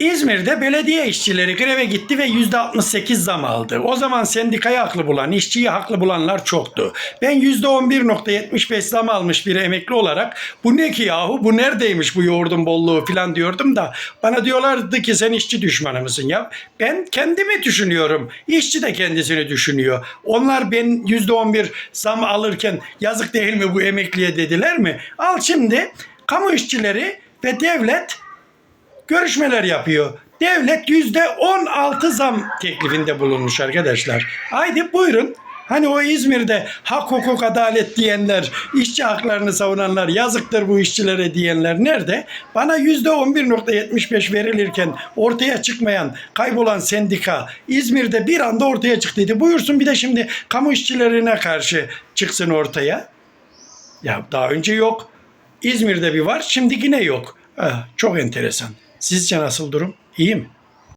İzmir'de belediye işçileri greve gitti ve %68 zam aldı. O zaman sendikayı haklı bulan, işçiyi haklı bulanlar çoktu. Ben %11.75 zam almış bir emekli olarak bu ne ki yahu bu neredeymiş bu yoğurdun bolluğu falan diyordum da bana diyorlardı ki sen işçi düşmanı mısın ya. Ben kendimi düşünüyorum. İşçi de kendisini düşünüyor. Onlar ben %11 zam alırken yazık değil mi bu emekliye dediler mi? Al şimdi kamu işçileri ve devlet görüşmeler yapıyor. Devlet yüzde 16 zam teklifinde bulunmuş arkadaşlar. Haydi buyurun. Hani o İzmir'de hak hukuk adalet diyenler, işçi haklarını savunanlar, yazıktır bu işçilere diyenler nerede? Bana yüzde 11.75 verilirken ortaya çıkmayan, kaybolan sendika İzmir'de bir anda ortaya çıktıydı. Buyursun bir de şimdi kamu işçilerine karşı çıksın ortaya. Ya daha önce yok. İzmir'de bir var, şimdi yine yok. Ah, çok enteresan. Sizce nasıl durum? İyi mi?